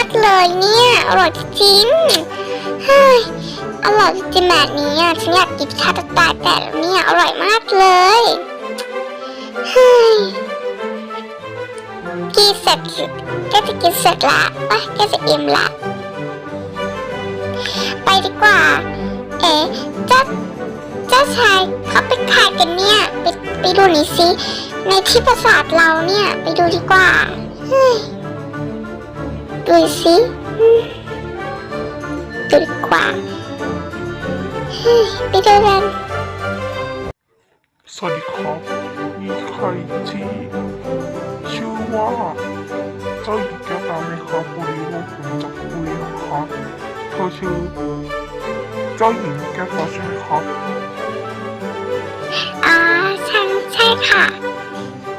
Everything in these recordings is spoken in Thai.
ากเลยเนี่ย อร่อยจริงเฮ้ยอร่อยจริงแบบนี้อะฉันอยากกินชาตตายแต่เนี่ยอร่อยมากเลยเฮ้ยกินเสร็จก็จะกินเสร็จละไปก็จะอิ่มละไปดีกว่า เอ๊ะเจ้าเจ้าชายเขาเป็นใครกันเนี่ย ไปไปดูหน่อยสิในที่ปราสาทเราเนี่ย ไปดูดีกว่าเฮ้ย ดูสิอืมดูดีกว่าเฮ้ยไปดูกันสวัสดีครับมีใครที่ชื่อว่าเจ้าหญิงแก้วตาไหมครับพอดีว่าผมจะคุยนะครับเธอชื่อเจ้าหญิงแก้วตาใช่ไหมครับอ่าฉันใช่ค่ะ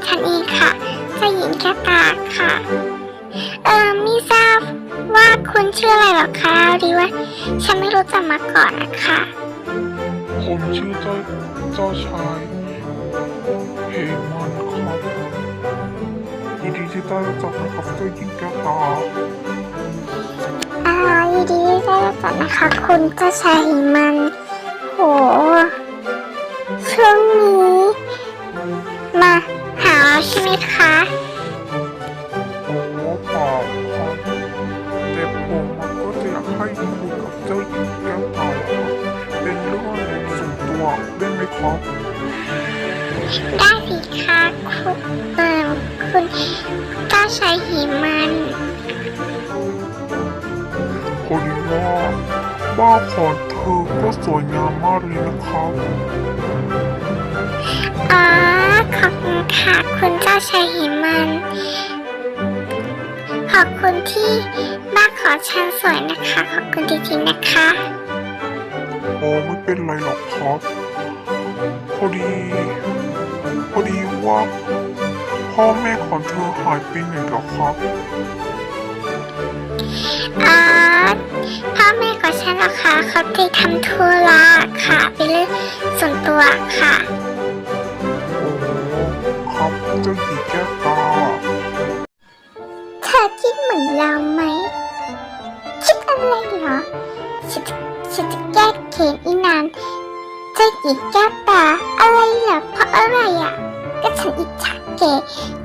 ฉันเองค่ะเจ้าหญิงแก้วตาค่ะ เออไม่ทราบว่า คุณชื่ออะไรหรอคะดีว่า ฉันไม่รู้จักมาก่อนนะคะผมชื่อเจ้าเจ้าชายเฮมันครับยินดีที่ได้รู้จักนะครับเจ้าหญิงแก้วตาอ่ายินดีที่ได้รู้จักนะคะ คุณเจ้าชายหิมันโหช่วงนี้ ส่วนตัวได้ไหมครับ ได้สิคะคุณเอ่อคุณเจ้าชายหิมันพอดีว่าบ้านของเธอก็สวยงามมากเลยนะครับ อ๋อขอบคุณค่ะคุณเจ้าชายหิมัน ขอบคุณที่บ้านของฉันสวยนะคะ ขอบคุณจริงๆนะคะ โอ้ไม่เป็นไรหรอกครับ พอดี พอดีว่า พ่อแม่ของเธอหายไปไหนหรอครับอ๋อพ่อแม่ของฉันหรอคะเขาไปทำธุระค่ะ ไปเรื่องส่วนตัวค่ะ จะหญิงแก้วตาอะไรเหรอเพราะอะไรอะ ก็ฉันอิจฉาแก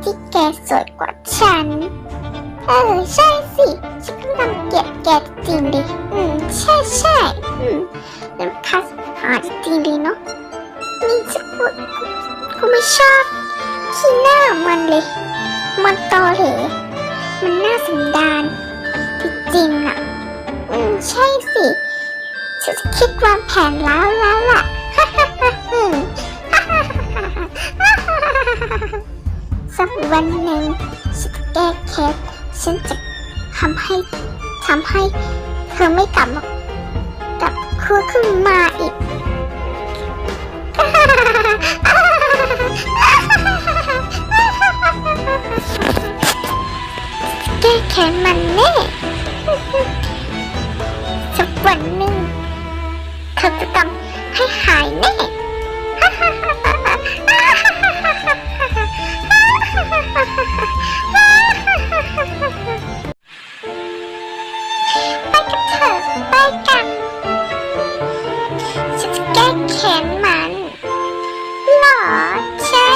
ที่แกสวยกว่าฉัน เออใช่สิฉันก็รังเกียจแกจริงดิอืมใช่ใช่อืมแล้วคัสหาจริงดิเนาะนี่จะพูดกูไม่ชอบขี้หน้ามันเลย มันตอเหลมันน่าสันดานที่จริงอะ อืมใช่สิฉันจะคิดวางแผนแล้วแล้วล่ะ สักวันหนึ่งฉันจะแก้เคล็ดฉันจะทำให้ทำให้เธอไม่กลับมากลับคู่ขึ้นมาอีกแก้แค้นมันแน่สักวันหนึ่งเธอจะทำให้หายแน่ กันเถอะไปกัน ฉันจะแก้แค้นมันหรอ ใช่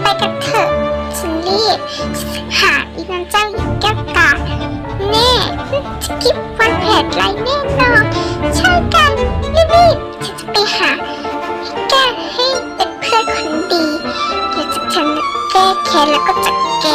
ไปกันเถอะ ฉันรีบ หาอีนันเจ้าหญิงแก้วตาแน่จะกิบวันแผดไรแน่นอนใช่กันรีบๆฉันจะไปหาแก้ให้เป็นเพื่อนคนดีเดี๋ยวจะฉันแก้แค้นแล้วก็จัดแก